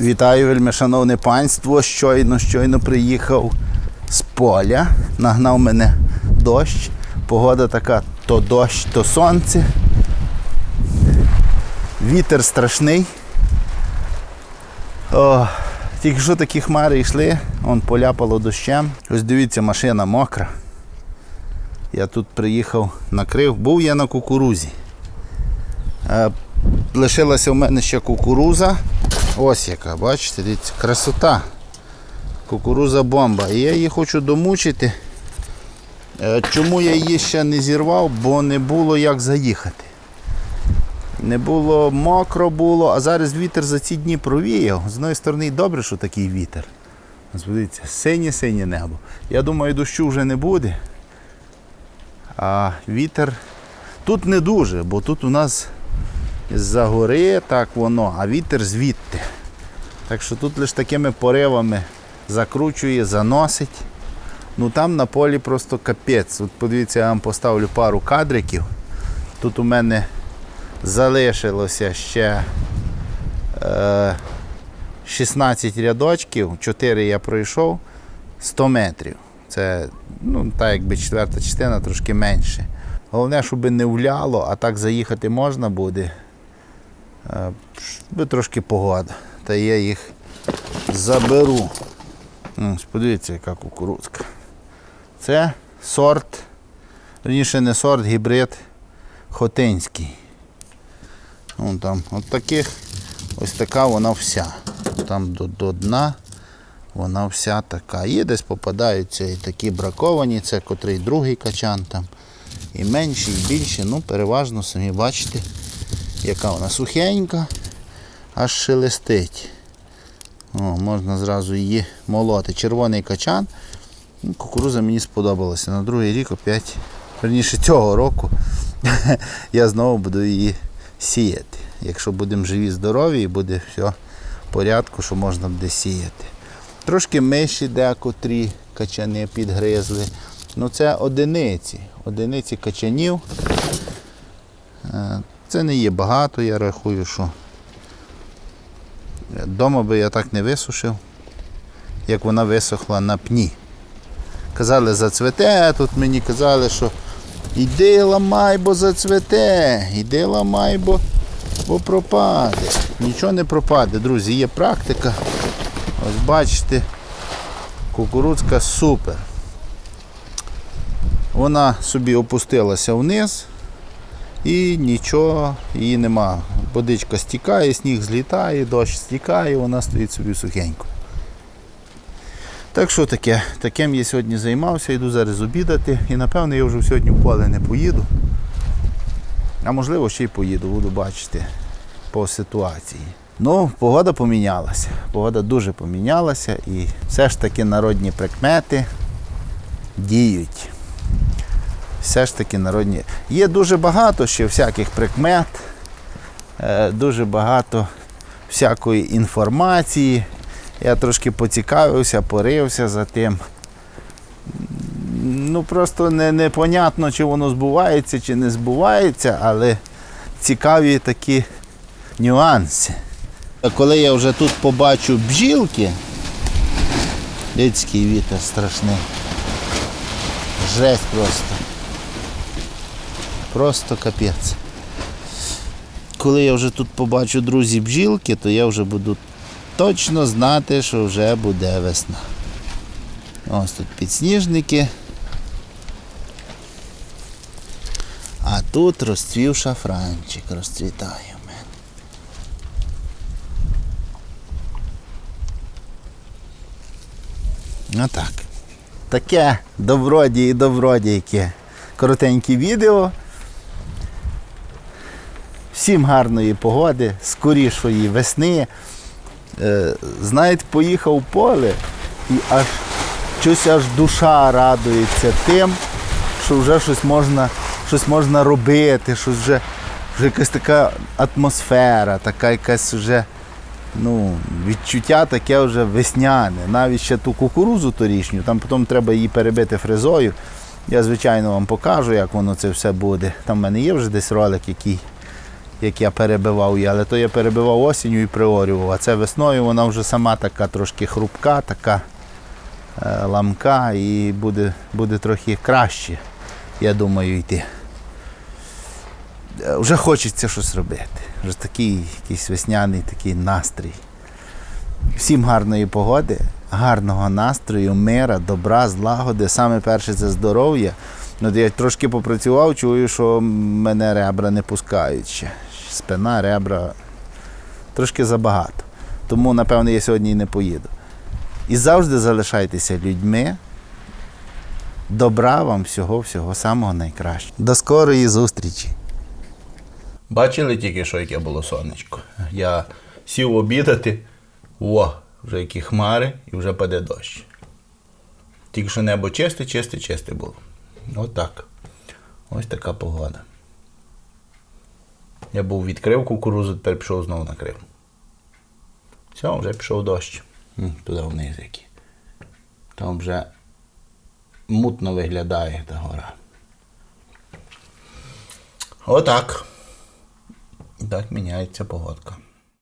Вітаю, вельми шановне панство. Щойно, щойно приїхав з поля. Нагнав мене дощ. Погода така то дощ, то сонце. Вітер страшний. О, тільки що такі хмари йшли, он поляпало дощем. Ось дивіться, машина мокра. Я тут приїхав, накрив. Був я на кукурузі. Е, Лишилася в мене ще кукуруза. Ось яка, бачите, дивіться, красота. Кукуруза бомба. І я її хочу домучити. Е, Чому я її ще не зірвав? Бо не було як заїхати. Не було мокро було, а зараз вітер за ці дні провіяв. З одної сторони, добре, що такий вітер. Ось Дивіться, синє-синє небо. Я думаю, дощу вже не буде. А вітер тут не дуже, бо тут у нас з-за гори так воно, а вітер звідти. Так що тут лише такими поривами закручує, заносить. Ну там на полі просто капець. От подивіться, я вам поставлю пару кадриків. Тут у мене залишилося ще е, 16 рядочків, 4 я пройшов, 100 метрів. Це ну, так якби четверта частина, трошки менше. Головне, щоб не вляло, а так заїхати можна буде. Е, трошки погода. Та я їх заберу. Ось, подивіться, яка кукурудзка. Це сорт, верніше не сорт, гібрид Хотинський. Вон там, от таких, ось така вона вся. Там до, до дна вона вся така. Є десь попадаються і такі браковані, це котрий другий качан там. І менші, і більші. Ну, переважно самі бачите, яка вона сухенька, аж шелестить. О, можна зразу її молоти. Червоний качан. Ну, Кукуруза мені сподобалася. На другий рік опять, верніше цього року, я знову буду її сіяти. Якщо будемо живі, здорові, і буде все в порядку, що можна буде сіяти. Трошки миші декотрі качани підгризли. Ну це одиниці. Одиниці качанів. Е, Це не є багато, я рахую, що Дома би я так не висушив, як вона висохла на пні. Казали, зацвете, тут мені казали, що іди ламай, бо зацвете, іди ламай, бо, бо пропаде. Нічого не пропаде, друзі, є практика. Ось бачите, кукурудзка супер. Вона собі опустилася вниз і нічого її нема. Водичка стікає, сніг злітає, дощ стікає, вона стоїть собі сухенько. Так що таке, таким я сьогодні займався, йду зараз обідати і напевно я вже сьогодні в поле не поїду. А можливо ще й поїду, буду бачити по ситуації. Ну, погода помінялася. Погода дуже помінялася і все ж таки народні прикмети діють. Все ж таки народні. Є дуже багато ще всяких прикмет, е, дуже багато всякої інформації. Я трошки поцікавився, порився за тим. Ну просто не, непонятно, чи воно збувається, чи не збувається, але цікаві такі нюанси. Коли я вже тут побачу бджілки, людський вітер страшний. Жесть просто. Просто капець. Коли я вже тут побачу друзі бджілки, то я вже буду точно знати, що вже буде весна. Ось тут підсніжники. А тут розцвів шафранчик, розцвітає в мене. Отак. Таке добродії і добродійки. Коротеньке відео. Всім гарної погоди, скорішої весни. Е, знаєте, поїхав в поле і аж щось аж душа радується тим, що вже щось можна, щось можна робити, щось вже, вже якась така атмосфера, така якась вже ну, відчуття таке вже весняне. Навіть ще ту кукурузу торішню, там потім треба її перебити фрезою. Я, звичайно, вам покажу, як воно це все буде. Там в мене є вже десь ролик, який як я перебивав її, але то я перебивав осінню і приорював. А це весною вона вже сама така трошки хрупка, така е, ламка і буде, буде трохи краще, я думаю, йти. Е, Вже хочеться щось робити. Вже такий якийсь весняний такий настрій. Всім гарної погоди, гарного настрою, мира, добра, злагоди. Саме перше це здоров'я. Ну, я трошки попрацював, чую, що мене ребра не пускають ще. Спина, ребра трошки забагато. Тому, напевно, я сьогодні і не поїду. І завжди залишайтеся людьми. Добра вам всього, всього самого найкращого. До скорої зустрічі! Бачили тільки, що яке було сонечко. Я сів обідати, о, вже які хмари і вже паде дощ. Тільки що небо чисте, чисте, чисте було. Отак. Ось така погода. Я був відкрив кукурузу, тепер пішов знову накрив. Все, вже пішов дощ. Туди вниз які. Там вже мутно виглядає та гора. Отак. Так міняється погодка.